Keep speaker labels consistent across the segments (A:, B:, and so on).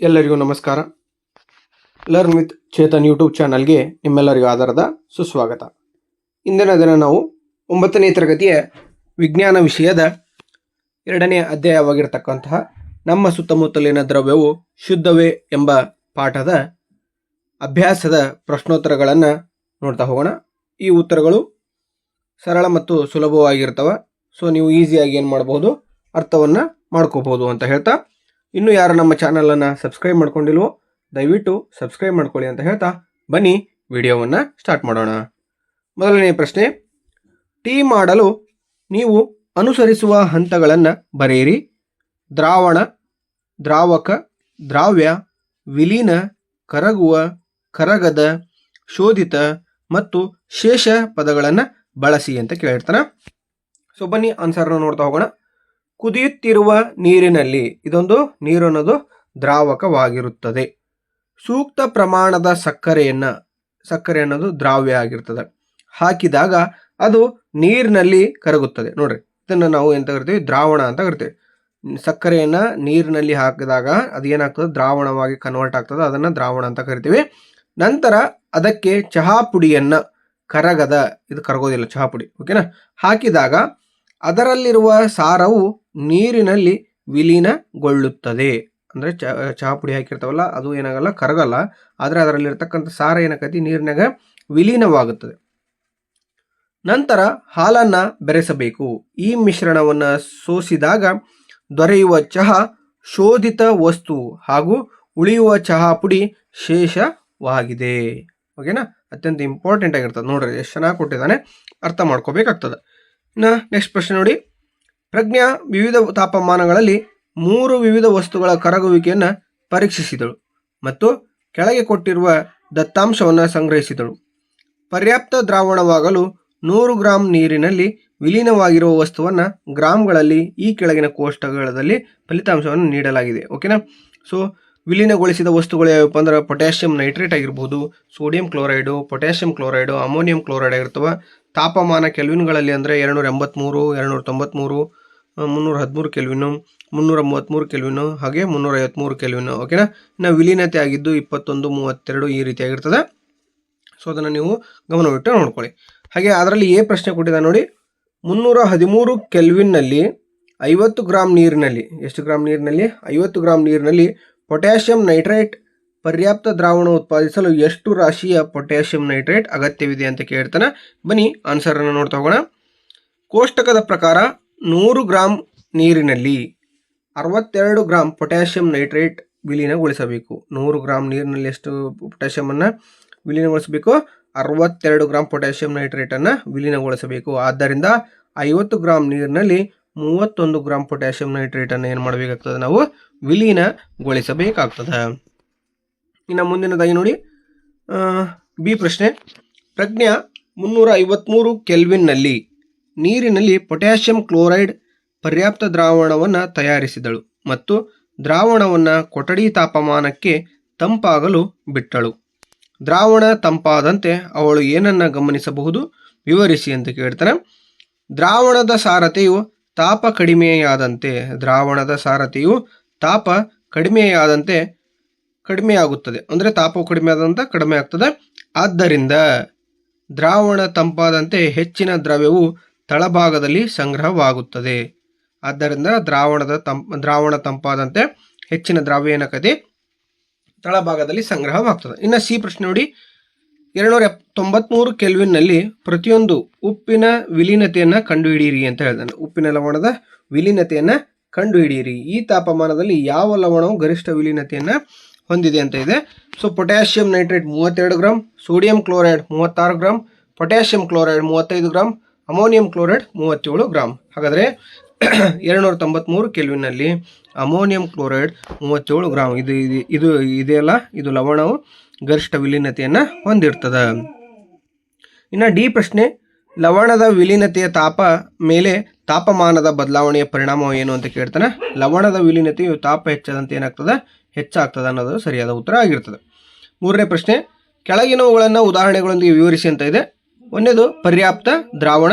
A: ಎಲ್ಲರಿಗೂ ನಮಸ್ಕಾರ. Learn with Chetan YouTube ಚಾನಲ್ಗೆ ನಿಮ್ಮೆಲ್ಲರಿಗೂ ಆಧಾರದ ಸುಸ್ವಾಗತ. ಇಂದಿನ ದಿನ ನಾವು ಒಂಬತ್ತನೇ ತರಗತಿಯ ವಿಜ್ಞಾನ ವಿಷಯದ ಎರಡನೇ ಅಧ್ಯಾಯವಾಗಿರ್ತಕ್ಕಂತಹ ನಮ್ಮ ಸುತ್ತಮುತ್ತಲಿನ ದ್ರವ್ಯವು ಶುದ್ಧವೇ ಎಂಬ ಪಾಠದ ಅಭ್ಯಾಸದ ಪ್ರಶ್ನೋತ್ತರಗಳನ್ನು ನೋಡ್ತಾ ಹೋಗೋಣ. ಈ ಉತ್ತರಗಳು ಸರಳ ಮತ್ತು ಸುಲಭವಾಗಿರ್ತವೆ. ಸೊ ನೀವು ಈಸಿಯಾಗಿ ಏನು ಮಾಡಬಹುದು ಅರ್ಥವನ್ನು ಮಾಡ್ಕೋಬೋದು ಅಂತ ಹೇಳ್ತಾ ಇನ್ನು ಯಾರು ನಮ್ಮ ಚಾನಲನ್ನು ಸಬ್ಸ್ಕ್ರೈಬ್ ಮಾಡ್ಕೊಂಡಿಲ್ವೋ, ದಯವಿಟ್ಟು ಸಬ್ಸ್ಕ್ರೈಬ್ ಮಾಡ್ಕೊಳ್ಳಿ ಅಂತ ಹೇಳ್ತಾ ಬನ್ನಿ ವಿಡಿಯೋವನ್ನು ಸ್ಟಾರ್ಟ್ ಮಾಡೋಣ. ಮೊದಲನೇ ಪ್ರಶ್ನೆ, ಟೀ ಮಾಡಲು ನೀವು ಅನುಸರಿಸುವ ಹಂತಗಳನ್ನು ಬರೆಯಿರಿ. ದ್ರಾವಣ, ದ್ರಾವಕ, ದ್ರಾವ್ಯ, ವಿಲೀನ, ಕರಗುವ, ಕರಗದ, ಶೋಧಿತ ಮತ್ತು ಶೇಷ ಪದಗಳನ್ನು ಬಳಸಿ ಅಂತ ಕೇಳಿರ್ತಾನೆ. ಸೊ ಬನ್ನಿ ಆನ್ಸರ್ನ ನೋಡ್ತಾ ಹೋಗೋಣ. ಕುದಿಯುತ್ತಿರುವ ನೀರಿನಲ್ಲಿ, ಇದೊಂದು ನೀರು ಅನ್ನೋದು ದ್ರಾವಕವಾಗಿರುತ್ತದೆ. ಸೂಕ್ತ ಪ್ರಮಾಣದ ಸಕ್ಕರೆಯನ್ನು, ಸಕ್ಕರೆ ಅನ್ನೋದು ದ್ರಾವ್ಯ ಆಗಿರ್ತದೆ. ಹಾಕಿದಾಗ ಅದು ನೀರಿನಲ್ಲಿ ಕರಗುತ್ತದೆ. ನೋಡ್ರಿ, ಇದನ್ನು ನಾವು ಎಂತ ಕರಿತೀವಿ? ದ್ರಾವಣ ಅಂತ ಕರಿತೀವಿ. ಸಕ್ಕರೆಯನ್ನು ನೀರಿನಲ್ಲಿ ಹಾಕಿದಾಗ ಅದು ಏನಾಗ್ತದೆ ದ್ರಾವಣವಾಗಿ ಕನ್ವರ್ಟ್ ಆಗ್ತದೆ. ಅದನ್ನು ದ್ರಾವಣ ಅಂತ ಕರಿತೀವಿ. ನಂತರ ಅದಕ್ಕೆ ಚಹಾ ಪುಡಿಯನ್ನು, ಕರಗದ, ಇದು ಕರಗೋದಿಲ್ಲ, ಚಹಾ ಪುಡಿ ಓಕೆನಾ ಹಾಕಿದಾಗ ಅದರಲ್ಲಿರುವ ಸಾರವು ನೀರಿನಲ್ಲಿ ವಿಲೀನಗೊಳ್ಳುತ್ತದೆ. ಅಂದರೆ ಚಹ ಪುಡಿ ಹಾಕಿರ್ತಾವಲ್ಲ, ಅದು ಏನಾಗಲ್ಲ, ಕರಗಲ್ಲ. ಆದರೆ ಅದರಲ್ಲಿರ್ತಕ್ಕಂಥ ಸಾರ ಏನಾಕತಿ? ನೀರಿನಾಗ ವಿಲೀನವಾಗುತ್ತದೆ. ನಂತರ ಹಾಲನ್ನು ಬೆರೆಸಬೇಕು. ಈ ಮಿಶ್ರಣವನ್ನು ಸೋಸಿದಾಗ ದೊರೆಯುವ ಚಹಾ ಶೋಧಿತ ವಸ್ತು ಹಾಗೂ ಉಳಿಯುವ ಚಹಾ ಪುಡಿ ಶೇಷವಾಗಿದೆ. ಓಕೆನಾ? ಅತ್ಯಂತ ಇಂಪಾರ್ಟೆಂಟ್ ಆಗಿರ್ತದೆ. ನೋಡ್ರಿ, ಎಷ್ಟು ಚೆನ್ನಾಗಿ ಕೊಟ್ಟಿದ್ದಾನೆ. ಅರ್ಥ ಮಾಡ್ಕೋಬೇಕಾಗ್ತದೆ. ಇನ್ನು ನೆಕ್ಸ್ಟ್ ಪ್ರಶ್ನೆ ನೋಡಿ. ಪ್ರಜ್ಞಾ ವಿವಿಧ ತಾಪಮಾನಗಳಲ್ಲಿ ಮೂರು ವಿವಿಧ ವಸ್ತುಗಳ ಕರಗುವಿಕೆಯನ್ನು ಪರೀಕ್ಷಿಸಿದಳು ಮತ್ತು ಕೆಳಗೆ ಕೊಟ್ಟಿರುವ ದತ್ತಾಂಶವನ್ನು ಸಂಗ್ರಹಿಸಿದಳು. ಪರ್ಯಾಪ್ತ ದ್ರಾವಣವಾಗಲು ನೂರು ಗ್ರಾಂ ನೀರಿನಲ್ಲಿ ವಿಲೀನವಾಗಿರುವ ವಸ್ತುವನ್ನು ಗ್ರಾಮ್ಗಳಲ್ಲಿ ಈ ಕೆಳಗಿನ ಕೋಷ್ಟಕಗಳಲ್ಲಿ ಫಲಿತಾಂಶವನ್ನು ನೀಡಲಾಗಿದೆ. ಓಕೆನಾ ಸೊ ವಿಲೀನಗೊಳಿಸಿದ ವಸ್ತುಗಳು ಯಾವಪ್ಪ ಅಂದ್ರೆ ಪೊಟ್ಯಾಷಿಯಂ ನೈಟ್ರೇಟ್ ಆಗಿರ್ಬೋದು sodium chloride potassium chloride ammonium chloride ಆಗಿರ್ತವೆ. ತಾಪಮಾನ ಕೆಲ್ವಿನ್ಗಳಲ್ಲಿ ಅಂದರೆ ಎರಡುನೂರ ಎಂಬತ್ತ್ಮೂರು ಎರಡುನೂರ ತೊಂಬತ್ತ್ಮೂರು ಮುನ್ನೂರ ಹದಿಮೂರು ಕೆಲ್ವಿನು ಮುನ್ನೂರ ಮೂವತ್ತ್ಮೂರು ಕೆಲ್ವಿನು ಹಾಗೆ ಮುನ್ನೂರ ಐವತ್ತ್ಮೂರು ಕೆಲ್ವಿನು ಓಕೆನಾ ಇನ್ನು ವಿಲೀನತೆ ಆಗಿದ್ದು ಇಪ್ಪತ್ತೊಂದು ಮೂವತ್ತೆರಡು ಈ ರೀತಿಯಾಗಿರ್ತದೆ. ಸೊ ಅದನ್ನು ನೀವು ಗಮನವಿಟ್ಟು ನೋಡ್ಕೊಳ್ಳಿ. ಹಾಗೆ ಅದರಲ್ಲಿ ಏ ಪ್ರಶ್ನೆ ಕೊಟ್ಟಿದೆ ನೋಡಿ. ಮುನ್ನೂರ ಹದಿಮೂರು ಕೆಲ್ವಿನ್ನಲ್ಲಿ ಐವತ್ತು ಗ್ರಾಮ್ ನೀರಿನಲ್ಲಿ, ಎಷ್ಟು ಗ್ರಾಮ್ ನೀರಿನಲ್ಲಿ? ಐವತ್ತು ಗ್ರಾಮ್ ನೀರಿನಲ್ಲಿ ಪೊಟ್ಯಾಷಿಯಂ ನೈಟ್ರೇಟ್ ಪರ್ಯಾಪ್ತ ದ್ರಾವಣ ಉತ್ಪಾದಿಸಲು ಎಷ್ಟು ರಾಶಿಯ ಪೊಟ್ಯಾಷಿಯಂ ನೈಟ್ರೇಟ್ ಅಗತ್ಯವಿದೆ ಅಂತ ಕೇಳ್ತಾನೆ. ಬನ್ನಿ ಆನ್ಸರನ್ನು ನೋಡ್ತಾ ಹೋಗೋಣ. ಕೋಷ್ಟಕದ ಪ್ರಕಾರ ನೂರು ಗ್ರಾಮ್ ನೀರಿನಲ್ಲಿ ಅರವತ್ತೆರಡು ಗ್ರಾಮ್ ಪೊಟ್ಯಾಷಿಯಂ ನೈಟ್ರೇಟ್ ವಿಲೀನಗೊಳಿಸಬೇಕು. ನೂರು ಗ್ರಾಮ್ ನೀರಿನಲ್ಲಿ ಎಷ್ಟು ಪೊಟ್ಯಾಷಿಯಮನ್ನು ವಿಲೀನಗೊಳಿಸಬೇಕು? ಅರವತ್ತೆರಡು ಗ್ರಾಮ್ ಪೊಟ್ಯಾಷಿಯಂ ನೈಟ್ರೇಟನ್ನು ವಿಲೀನಗೊಳಿಸಬೇಕು. ಆದ್ದರಿಂದ ಐವತ್ತು ಗ್ರಾಮ್ ನೀರಿನಲ್ಲಿ ಮೂವತ್ತೊಂದು ಗ್ರಾಮ್ ಪೊಟ್ಯಾಷಿಯಂ ನೈಟ್ರೇಟನ್ನು ಏನು ಮಾಡಬೇಕಾಗ್ತದೆ? ನಾವು ವಿಲೀನಗೊಳಿಸಬೇಕಾಗ್ತದೆ. ಇನ್ನು ಮುಂದಿನದಾಗಿ ನೋಡಿ. ಬಿ ಪ್ರಶ್ನೆ. ಪ್ರಜ್ಞಾ ಮುನ್ನೂರ ಐವತ್ತ್ಮೂರು ಕೆಲ್ವಿನ್ನಲ್ಲಿ ನೀರಿನಲ್ಲಿ ಪೊಟ್ಯಾಷಿಯಂ ಕ್ಲೋರೈಡ್ ಪರ್ಯಾಪ್ತ ದ್ರಾವಣವನ್ನು ತಯಾರಿಸಿದಳು ಮತ್ತು ದ್ರಾವಣವನ್ನು ಕೊಠಡಿ ತಾಪಮಾನಕ್ಕೆ ತಂಪಾಗಲು ಬಿಟ್ಟಳು. ದ್ರಾವಣ ತಂಪಾದಂತೆ ಅವಳು ಏನನ್ನ ಗಮನಿಸಬಹುದು? ವಿವರಿಸಿ ಅಂತ ಕೇಳ್ತಾನೆ. ದ್ರಾವಣದ ಸಾರತೆಯು ತಾಪ ಕಡಿಮೆಯಾದಂತೆ, ದ್ರಾವಣದ ಸಾರತೆಯು ತಾಪ ಕಡಿಮೆಯಾದಂತೆ ಕಡಿಮೆಯಾಗುತ್ತದೆ ಅಂದರೆ ತಾಪವು ಕಡಿಮೆ ಆದಂಥ ಕಡಿಮೆ ಆಗ್ತದೆ. ಆದ್ದರಿಂದ ದ್ರಾವಣ ತಂಪಾದಂತೆ ಹೆಚ್ಚಿನ ದ್ರವ್ಯವು ತಳಭಾಗದಲ್ಲಿ ಸಂಗ್ರಹವಾಗುತ್ತದೆ. ಆದ್ದರಿಂದ ದ್ರಾವಣದ ತಂಪ, ದ್ರಾವಣ ತಂಪಾದಂತೆ ಹೆಚ್ಚಿನ ದ್ರಾವ್ಯ ಏನಕ್ಕದೆ? ತಳಭಾಗದಲ್ಲಿ ಸಂಗ್ರಹವಾಗ್ತದೆ. ಇನ್ನು ಸಿ ಪ್ರಶ್ನೆ ನೋಡಿ. ಎರಡುನೂರ ಎಪ್ ತೊಂಬತ್ಮೂರು ಕೆಲ್ವಿನ್ನಲ್ಲಿ ಪ್ರತಿಯೊಂದು ಉಪ್ಪಿನ ವಿಲೀನತೆಯನ್ನು ಕಂಡುಹಿಡಿಯಿರಿ ಅಂತ ಹೇಳ್ತಾನೆ ಉಪ್ಪಿನ ಲವಣದ ವಿಲೀನತೆಯನ್ನು ಕಂಡುಹಿಡಿಯಿರಿ. ಈ ತಾಪಮಾನದಲ್ಲಿ ಯಾವ ಲವಣವು ಗರಿಷ್ಠ ವಿಲೀನತೆಯನ್ನು ಹೊಂದಿದೆ ಅಂತ ಇದೆ. ಸೊ ಪೊಟ್ಯಾಷಿಯಂ ನೈಟ್ರೇಟ್ ಮೂವತ್ತೆರಡು ಗ್ರಾಮ್ ಸೋಡಿಯಂ ಕ್ಲೋರೈಡ್ ಮೂವತ್ತಾರು ಗ್ರಾಮ್ ಪೊಟ್ಯಾಷಿಯಂ ಕ್ಲೋರೈಡ್ ಮೂವತ್ತೈದು ಗ್ರಾಮ್ ಅಮೋನಿಯಂ ಕ್ಲೋರೈಡ್ ಮೂವತ್ತೇಳು ಗ್ರಾಮ್ ಹಾಗಾದರೆ ಎರಡುನೂರ ತೊಂಬತ್ತ್ಮೂರು ಕೆಲ್ವಿನಲ್ಲಿ ಅಮೋನಿಯಂ ಕ್ಲೋರೈಡ್ ಮೂವತ್ತೇಳು ಗ್ರಾಮ್ ಇದು ಇದು ಇದು ಇದೆಯಲ್ಲ? ಇದು ಲವಣವು ಗರಿಷ್ಠ ವಿಲೀನತೆಯನ್ನು ಹೊಂದಿರ್ತದೆ. ಇನ್ನು ಡಿ ಪ್ರಶ್ನೆ ಲವಣದ ವಿಲೀನತೆಯ ತಾಪ ಮೇಲೆ ತಾಪಮಾನದ ಬದಲಾವಣೆಯ ಪರಿಣಾಮ ಏನು ಅಂತ ಕೇಳ್ತಾನೆ. ಲವಣದ ವಿಲೀನತೆಯು ತಾಪ ಹೆಚ್ಚದಂತೆ ಏನಾಗ್ತದೆ? ಹೆಚ್ಚಾಗ್ತದೆ ಅನ್ನೋದು ಸರಿಯಾದ ಉತ್ತರ ಆಗಿರ್ತದೆ. ಮೂರನೇ ಪ್ರಶ್ನೆ, ಕೆಳಗಿನವುಗಳನ್ನು ಉದಾಹರಣೆಗಳೊಂದಿಗೆ ವಿವರಿಸಿ ಅಂತ ಇದೆ. ಒಂದನೇದು ಪರ್ಯಾಪ್ತ ದ್ರಾವಣ.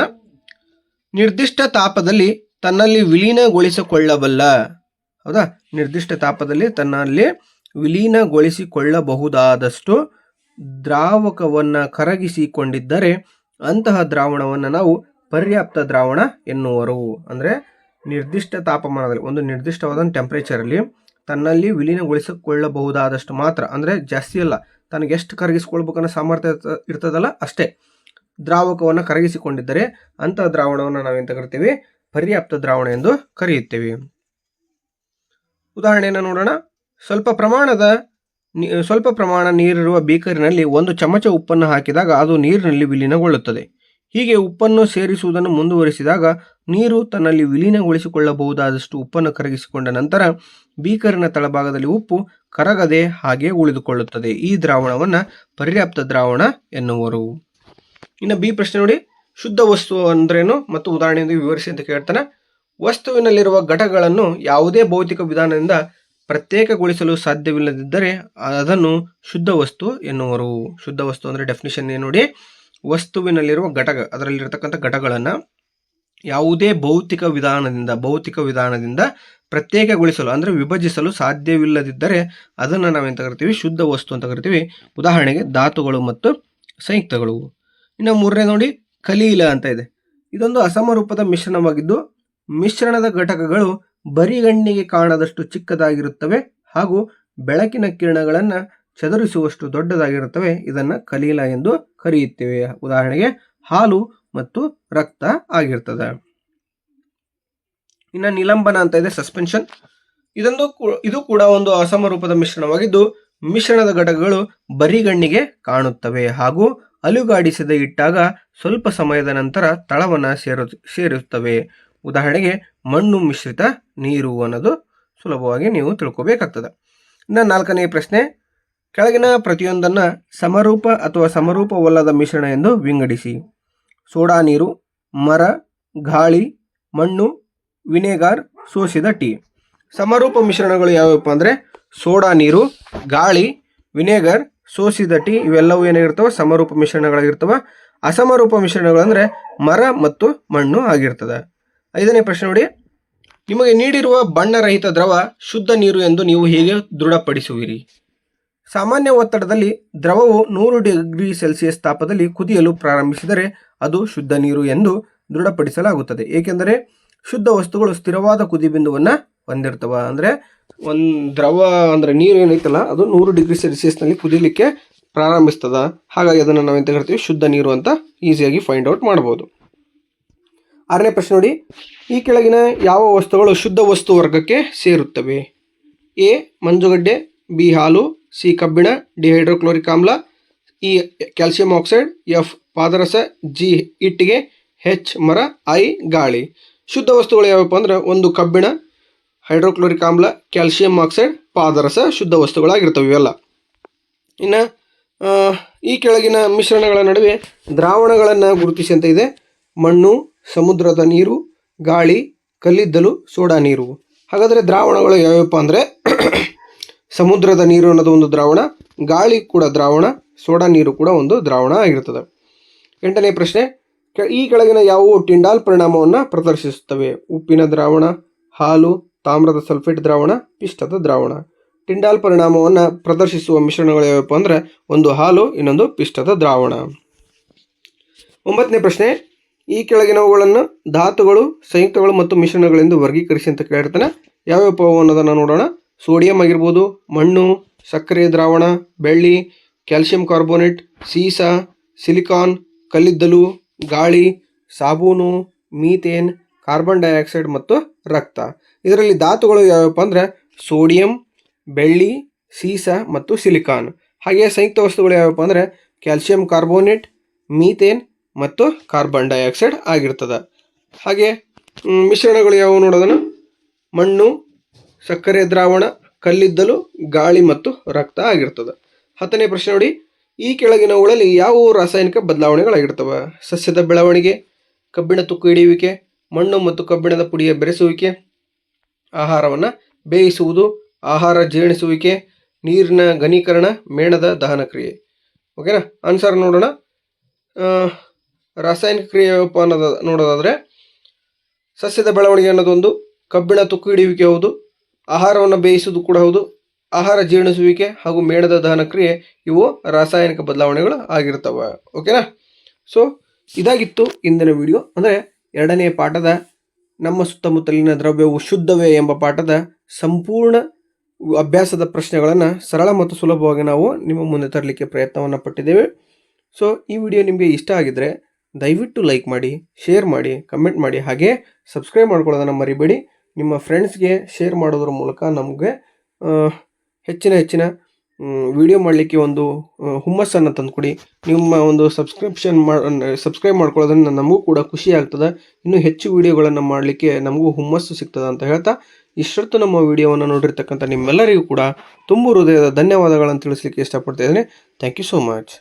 A: ನಿರ್ದಿಷ್ಟ ತಾಪದಲ್ಲಿ ತನ್ನಲ್ಲಿ ವಿಲೀನಗೊಳಿಸಿಕೊಳ್ಳಬಲ್ಲ. ಹೌದಾ? ನಿರ್ದಿಷ್ಟ ತಾಪದಲ್ಲಿ ತನ್ನಲ್ಲಿ ವಿಲೀನಗೊಳಿಸಿಕೊಳ್ಳಬಹುದಾದಷ್ಟು ದ್ರಾವಕವನ್ನು ಕರಗಿಸಿಕೊಂಡಿದ್ದರೆ ಅಂತಹ ದ್ರಾವಣವನ್ನು ನಾವು ಪರ್ಯಾಪ್ತ ದ್ರಾವಣ ಎನ್ನುವರು. ಅಂದರೆ ನಿರ್ದಿಷ್ಟ ತಾಪಮಾನದಲ್ಲಿ, ಒಂದು ನಿರ್ದಿಷ್ಟವಾದ ಟೆಂಪ್ರೇಚರಲ್ಲಿ ತನ್ನಲ್ಲಿ ವಿಲೀನಗೊಳಿಸಿಕೊಳ್ಳಬಹುದಾದಷ್ಟು ಮಾತ್ರ, ಅಂದರೆ ಜಾಸ್ತಿ ಅಲ್ಲ, ತನಗೆ ಎಷ್ಟು ಕರಗಿಸಿಕೊಳ್ಬೇಕನ್ನೋ ಸಾಮರ್ಥ್ಯ ಇರ್ತದಲ್ಲ ಅಷ್ಟೇ. ದ್ರಾವಕವನ್ನು ಕರಗಿಸಿಕೊಂಡಿದ್ದರೆ ಅಂತಹ ದ್ರಾವಣವನ್ನು ನಾವೆಂತ ಕರಿತೀವಿ? ಪರ್ಯಾಪ್ತ ದ್ರಾವಣ ಎಂದು ಕರೆಯುತ್ತೇವೆ. ಉದಾಹರಣೆಯನ್ನು ನೋಡೋಣ. ಸ್ವಲ್ಪ ಪ್ರಮಾಣದ ಸ್ವಲ್ಪ ಪ್ರಮಾಣ ನೀರಿರುವ ಬೀಕರಿನಲ್ಲಿ ಒಂದು ಚಮಚ ಉಪ್ಪನ್ನು ಹಾಕಿದಾಗ ಅದು ನೀರಿನಲ್ಲಿ ವಿಲೀನಗೊಳ್ಳುತ್ತದೆ. ಹೀಗೆ ಉಪ್ಪನ್ನು ಸೇರಿಸುವುದನ್ನು ಮುಂದುವರಿಸಿದಾಗ ನೀರು ತನ್ನಲ್ಲಿ ವಿಲೀನಗೊಳಿಸಿಕೊಳ್ಳಬಹುದಾದಷ್ಟು ಉಪ್ಪನ್ನು ಕರಗಿಸಿಕೊಂಡ ನಂತರ ಬೀಕರಿನ ತಳಭಾಗದಲ್ಲಿ ಉಪ್ಪು ಕರಗದೆ ಹಾಗೆ ಉಳಿದುಕೊಳ್ಳುತ್ತದೆ. ಈ ದ್ರಾವಣವನ್ನು ಪರ್ಯಾಪ್ತ ದ್ರಾವಣ ಎನ್ನುವರು. ಇನ್ನು ಬಿ ಪ್ರಶ್ನೆ ನೋಡಿ. ಶುದ್ಧ ವಸ್ತು ಅಂದ್ರೇನು? ಮತ್ತು ಉದಾಹರಣೆಯಿಂದ ವಿವರಿಸಿ ಅಂತ ಕೇಳ್ತಾನೆ. ವಸ್ತುವಿನಲ್ಲಿರುವ ಘಟಕಗಳನ್ನು ಯಾವುದೇ ಭೌತಿಕ ವಿಧಾನದಿಂದ ಪ್ರತ್ಯೇಕಗೊಳಿಸಲು ಸಾಧ್ಯವಿಲ್ಲದಿದ್ದರೆ ಅದನ್ನು ಶುದ್ಧ ವಸ್ತು ಎನ್ನುವರು. ಶುದ್ಧ ವಸ್ತು ಅಂದರೆ ಡೆಫಿನಿಷನ್ ಏನು ನೋಡಿ? ವಸ್ತುವಿನಲ್ಲಿರುವ ಘಟಕ, ಅದರಲ್ಲಿರತಕ್ಕಂಥ ಘಟಗಳನ್ನು ಯಾವುದೇ ಭೌತಿಕ ವಿಧಾನದಿಂದ ಭೌತಿಕ ವಿಧಾನದಿಂದ ಪ್ರತ್ಯೇಕಗೊಳಿಸಲು ಅಂದರೆ ವಿಭಜಿಸಲು ಸಾಧ್ಯವಿಲ್ಲದಿದ್ದರೆ ಅದನ್ನು ನಾವೆಂತ ಕರಿತೀವಿ? ಶುದ್ಧ ವಸ್ತು ಅಂತ ಕರಿತೀವಿ. ಉದಾಹರಣೆಗೆ ಧಾತುಗಳು ಮತ್ತು ಸಂಯುಕ್ತಗಳು. ಇನ್ನು ಮೂರನೇ ನೋಡಿ, ಕಲೀಲ ಅಂತ ಇದೆ. ಇದೊಂದು ಅಸಮರೂಪದ ಮಿಶ್ರಣವಾಗಿದ್ದು, ಮಿಶ್ರಣದ ಘಟಕಗಳು ಬರಿಗಣ್ಣಿಗೆ ಕಾಣದಷ್ಟು ಚಿಕ್ಕದಾಗಿರುತ್ತವೆ ಹಾಗೂ ಬೆಳಕಿನ ಕಿರಣಗಳನ್ನು ಚದುರಿಸುವಷ್ಟು ದೊಡ್ಡದಾಗಿರುತ್ತವೆ. ಇದನ್ನು ಕಲೀಲ ಎಂದು ಕರೆಯುತ್ತೇವೆ. ಉದಾಹರಣೆಗೆ ಹಾಲು ಮತ್ತು ರಕ್ತ ಆಗಿರ್ತದೆ. ಇನ್ನು ನಿಲಂಬನ ಅಂತ ಇದೆ, ಸಸ್ಪೆನ್ಷನ್. ಇದೊಂದು ಇದು ಕೂಡ ಒಂದು ಅಸಮರೂಪದ ಮಿಶ್ರಣವಾಗಿದ್ದು, ಮಿಶ್ರಣದ ಘಟಕಗಳು ಬರಿಗಣ್ಣಿಗೆ ಕಾಣುತ್ತವೆ ಹಾಗೂ ಅಲುಗಾಡಿಸದೆ ಇಟ್ಟಾಗ ಸ್ವಲ್ಪ ಸಮಯದ ನಂತರ ತಳವನ್ನು ಸೇರು, ಸೇರುತ್ತವೆ. ಉದಾಹರಣೆಗೆ ಮಣ್ಣು ಮಿಶ್ರಿತ ನೀರು ಅನ್ನೋದು ಸುಲಭವಾಗಿ ನೀವು ತಿಳ್ಕೋಬೇಕಾಗ್ತದೆ. ಇನ್ನು ನಾಲ್ಕನೇ ಪ್ರಶ್ನೆ, ಕೆಳಗಿನ ಪ್ರತಿಯೊಂದನ್ನು ಸಮರೂಪ ಅಥವಾ ಸಮರೂಪವಲ್ಲದ ಮಿಶ್ರಣ ಎಂದು ವಿಂಗಡಿಸಿ. ಸೋಡಾ ನೀರು, ಮರ, ಗಾಳಿ, ಮಣ್ಣು, ವಿನೆಗಾರ್, ಸೋಸಿದ ಟೀ. ಸಮರೂಪ ಮಿಶ್ರಣಗಳು ಯಾವಪ್ಪ ಅಂದರೆ ಸೋಡಾ ನೀರು, ಗಾಳಿ, ವಿನೆಗರ್, ಸೋಸಿದ ಟೀ ಇವೆಲ್ಲವೂ ಏನಾಗಿರ್ತವೆ ಸಮರೂಪ ಮಿಶ್ರಣಗಳಾಗಿರ್ತವೆ. ಅಸಮರೂಪ ಮಿಶ್ರಣಗಳು ಅಂದರೆ ಮರ ಮತ್ತು ಮಣ್ಣು ಆಗಿರ್ತದೆ. ಐದನೇ ಪ್ರಶ್ನೆ ನೋಡಿ. ನಿಮಗೆ ನೀಡಿರುವ ಬಣ್ಣರಹಿತ ದ್ರವ ಶುದ್ಧ ನೀರು ಎಂದು ನೀವು ಹೇಗೆ ದೃಢಪಡಿಸುವಿರಿ? ಸಾಮಾನ್ಯ ಒತ್ತಡದಲ್ಲಿ ದ್ರವವು ನೂರು ಡಿಗ್ರಿ ಸೆಲ್ಸಿಯಸ್ ತಾಪದಲ್ಲಿ ಕುದಿಯಲು ಪ್ರಾರಂಭಿಸಿದರೆ ಅದು ಶುದ್ಧ ನೀರು ಎಂದು ದೃಢಪಡಿಸಲಾಗುತ್ತದೆ. ಏಕೆಂದರೆ ಶುದ್ಧ ವಸ್ತುಗಳು ಸ್ಥಿರವಾದ ಕುದಿ ಬಿಂದುವನ್ನು ಹೊಂದಿರ್ತವೆ. ಅಂದರೆ ಒಂದು ದ್ರವ ಅಂದರೆ ನೀರು ಏನೈತಲ್ಲ, ಅದು ನೂರು ಡಿಗ್ರಿ ಸೆಲ್ಸಿಯಸ್ನಲ್ಲಿ ಕುದಿಲಿಕ್ಕೆ ಪ್ರಾರಂಭಿಸ್ತದ. ಹಾಗಾಗಿ ಅದನ್ನು ನಾವೆಂತ ಹೇಳ್ತೀವಿ? ಶುದ್ಧ ನೀರು ಅಂತ ಈಸಿಯಾಗಿ ಫೈಂಡ್ ಔಟ್ ಮಾಡ್ಬೋದು. ಆರನೇ ಪ್ರಶ್ನೆ ನೋಡಿ. ಈ ಕೆಳಗಿನ ಯಾವ ವಸ್ತುಗಳು ಶುದ್ಧ ವಸ್ತು ವರ್ಗಕ್ಕೆ ಸೇರುತ್ತವೆ? ಎ, ಮಂಜುಗಡ್ಡೆ, ಬಿ, ಹಾಲು, ಸಿ, ಕಬ್ಬಿಣ, ಡಿ, ಹೈಡ್ರೋಕ್ಲೋರಿಕ್ ಆಮ್ಲ, ಇ, ಕ್ಯಾಲ್ಸಿಯಂ ಆಕ್ಸೈಡ್, ಎಫ್, ಪಾದರಸ, ಜಿ ಇಟ್ಟಿಗೆ ಹೆಚ್, ಮರ, ಐ, ಗಾಳಿ. ಶುದ್ಧ ವಸ್ತುಗಳು ಯಾವಪ್ಪ ಅಂದರೆ ಒಂದು ಕಬ್ಬಿಣ, ಹೈಡ್ರೋಕ್ಲೋರಿಕ್ ಆಮ್ಲ, ಕ್ಯಾಲ್ಸಿಯಂ ಆಕ್ಸೈಡ್, ಪಾದರಸ ಶುದ್ಧ ವಸ್ತುಗಳಾಗಿರ್ತವೆ ಇವೆಲ್ಲ. ಇನ್ನು ಈ ಕೆಳಗಿನ ಮಿಶ್ರಣಗಳ ನಡುವೆ ದ್ರಾವಣಗಳನ್ನು ಗುರುತಿಸಿ ಅಂತ ಇದೆ. ಮಣ್ಣು ಸಮುದ್ರದ ನೀರು, ಗಾಳಿ, ಕಲ್ಲಿದ್ದಲು, ಸೋಡಾ ನೀರು. ಹಾಗಾದರೆ ದ್ರಾವಣಗಳು ಯಾವ್ಯಾವಪ್ಪ ಅಂದರೆ ಸಮುದ್ರದ ನೀರು ಅನ್ನೋದು ಒಂದು ದ್ರಾವಣ, ಗಾಳಿ ಕೂಡ ದ್ರಾವಣ, ಸೋಡಾ ನೀರು ಕೂಡ ಒಂದು ದ್ರಾವಣ ಆಗಿರ್ತದೆ. ಎಂಟನೇ ಪ್ರಶ್ನೆ ಈ ಕೆಳಗಿನ ಯಾವುವು ಟಿಂಡಾಲ್ ಪರಿಣಾಮವನ್ನು ಪ್ರದರ್ಶಿಸುತ್ತವೆ? ಉಪ್ಪಿನ ದ್ರಾವಣ, ಹಾಲು, ತಾಮ್ರದ ಸಲ್ಫೇಟ್ ದ್ರಾವಣ, ಪಿಷ್ಟದ ದ್ರಾವಣ. ಟಿಂಡಾಲ್ ಪರಿಣಾಮವನ್ನು ಪ್ರದರ್ಶಿಸುವ ಮಿಶ್ರಣಗಳು ಯಾವಪ್ಪ ಅಂದರೆ ಒಂದು ಹಾಲು, ಇನ್ನೊಂದು ಪಿಷ್ಟದ ದ್ರಾವಣ. ಒಂಬತ್ತನೇ ಪ್ರಶ್ನೆ ಈ ಕೆಳಗಿನವುಗಳನ್ನು ಧಾತುಗಳು, ಸಂಯುಕ್ತಗಳು ಮತ್ತು ಮಿಶ್ರಣಗಳೆಂದು ವರ್ಗೀಕರಿಸಿ ಅಂತ ಕೇಳಿರ್ತಾನೆ ಯಾವ್ಯಾವ ಅನ್ನೋದನ್ನು ನೋಡೋಣ? ಸೋಡಿಯಂ ಆಗಿರ್ಬೋದು, ಮಣ್ಣು, ಸಕ್ಕರೆ, ದ್ರಾವಣ, ಬೆಳ್ಳಿ, ಕ್ಯಾಲ್ಸಿಯಂ ಕಾರ್ಬೋನೇಟ್, ಸೀಸ, ಸಿಲಿಕಾನ್, ಕಲ್ಲಿದ್ದಲು, ಗಾಳಿ, ಸಾಬೂನು, ಮೀಥೇನ್, ಕಾರ್ಬನ್ ಡೈಆಕ್ಸೈಡ್ ಮತ್ತು ರಕ್ತ. ಇದರಲ್ಲಿ ಧಾತುಗಳು ಯಾವ್ಯಾವಪ್ಪ ಅಂದರೆ ಸೋಡಿಯಂ, ಬೆಳ್ಳಿ, ಸೀಸ ಮತ್ತು ಸಿಲಿಕಾನ್. ಹಾಗೆಯೇ ಸಂಯುಕ್ತ ವಸ್ತುಗಳು ಯಾವ್ಯಾವಪ್ಪ ಅಂದರೆ ಕ್ಯಾಲ್ಸಿಯಂ ಕಾರ್ಬೋನೇಟ್, ಮೀಥೇನ್ ಮತ್ತು ಕಾರ್ಬನ್ ಡೈಆಕ್ಸೈಡ್ ಆಗಿರ್ತದೆ. ಹಾಗೆ ಮಿಶ್ರಣಗಳು ಯಾವುವು ನೋಡೋದನ್ನು? ಮಣ್ಣು, ಸಕ್ಕರೆ, ದ್ರಾವಣ, ಕಲ್ಲಿದ್ದಲು, ಗಾಳಿ ಮತ್ತು ರಕ್ತ ಆಗಿರ್ತದೆ. ಹತ್ತನೇ ಪ್ರಶ್ನೆ ನೋಡಿ. ಈ ಕೆಳಗಿನವುಗಳಲ್ಲಿ ಯಾವುವು ರಾಸಾಯನಿಕ ಬದಲಾವಣೆಗಳಾಗಿರ್ತವೆ? ಸಸ್ಯದ ಬೆಳವಣಿಗೆ, ಕಬ್ಬಿಣ ತುಕ್ಕು ಹಿಡಿಯುವಿಕೆ, ಮಣ್ಣು ಮತ್ತು ಕಬ್ಬಿಣದ ಪುಡಿಯ ಬೆರೆಸುವಿಕೆ, ಆಹಾರವನ್ನು ಬೇಯಿಸುವುದು, ಆಹಾರ ಜೀರ್ಣಿಸುವಿಕೆ, ನೀರಿನ ಘನೀಕರಣ, ಮೇಣದ ದಹನ ಕ್ರಿಯೆ ಓಕೆನಾ? ಆನ್ಸರ್ ನೋಡೋಣ. ರಾಸಾಯನಿಕ ಕ್ರಿಯೆ ಅನ್ನೋದು ನೋಡೋದಾದರೆ ಸಸ್ಯದ ಬೆಳವಣಿಗೆ ಅನ್ನೋದೊಂದು, ಕಬ್ಬಿಣ ತುಕ್ಕು ಹಿಡಿಯುವಿಕೆ ಹೌದು, ಆಹಾರವನ್ನು ಬೇಯಿಸುವುದು ಕೂಡ ಹೌದು, ಆಹಾರ ಜೀರ್ಣಿಸುವಿಕೆ ಹಾಗೂ ಮೇಣದ ದಹನ ಕ್ರಿಯೆ ಇವು ರಾಸಾಯನಿಕ ಬದಲಾವಣೆಗಳು ಆಗಿರ್ತವೆ. ಓಕೆನಾ ಸೊ ಇದಾಗಿತ್ತು ಇಂದಿನ ವಿಡಿಯೋ ಅಂದರೆ ಎರಡನೇ ಪಾಠದ ನಮ್ಮ ಸುತ್ತಮುತ್ತಲಿನ ದ್ರವ್ಯವು ಶುದ್ಧವೇ ಎಂಬ ಪಾಠದ ಸಂಪೂರ್ಣ ಅಭ್ಯಾಸದ ಪ್ರಶ್ನೆಗಳನ್ನು ಸರಳ ಮತ್ತು ಸುಲಭವಾಗಿ ನಾವು ನಿಮ್ಮ ಮುಂದೆ ತರಲಿಕ್ಕೆ ಪ್ರಯತ್ನವನ್ನು ಪಟ್ಟಿದ್ದೇವೆ. ಸೊ ಈ ವಿಡಿಯೋ ನಿಮಗೆ ಇಷ್ಟ ಆಗಿದ್ದರೆ ದಯವಿಟ್ಟು ಲೈಕ್ ಮಾಡಿ ಶೇರ್ ಮಾಡಿ ಕಮೆಂಟ್ ಮಾಡಿ, ಹಾಗೆ ಸಬ್ಸ್ಕ್ರೈಬ್ ಮಾಡ್ಕೊಳ್ಳೋದನ್ನು ಮರಿಬೇಡಿ. ನಿಮ್ಮ ಫ್ರೆಂಡ್ಸ್ಗೆ ಶೇರ್ ಮಾಡೋದ್ರ ಮೂಲಕ ನಮಗೆ ಹೆಚ್ಚಿನ ಹೆಚ್ಚಿನ ವಿಡಿಯೋ ಮಾಡಲಿಕ್ಕೆ ಒಂದು ಹುಮ್ಮಸ್ಸನ್ನು ತಂದುಕೊಡಿ. ನಿಮ್ಮ ಒಂದು ಸಬ್ಸ್ಕ್ರಿಪ್ಷನ್ ಮಾಡಿ ಸಬ್ಸ್ಕ್ರೈಬ್ ಮಾಡ್ಕೊಳ್ಳೋದ್ರಿಂದ ನಮಗೂ ಕೂಡ ಖುಷಿ ಆಗ್ತದೆ. ಇನ್ನೂ ಹೆಚ್ಚು ವಿಡಿಯೋಗಳನ್ನು ಮಾಡಲಿಕ್ಕೆ ನಮಗೂ ಹುಮ್ಮಸ್ಸು ಸಿಗ್ತದೆ ಅಂತ ಹೇಳ್ತಾ ಇಷ್ಟೊತ್ತು ನಮ್ಮ ವಿಡಿಯೋವನ್ನು ನೋಡಿರ್ತಕ್ಕಂಥ ನಿಮ್ಮೆಲ್ಲರಿಗೂ ಕೂಡ ತುಂಬ ಹೃದಯದ ಧನ್ಯವಾದಗಳನ್ನು ತಿಳಿಸ್ಲಿಕ್ಕೆ ಇಷ್ಟಪಡ್ತಾ ಇದ್ದೇನೆ. Thank you so much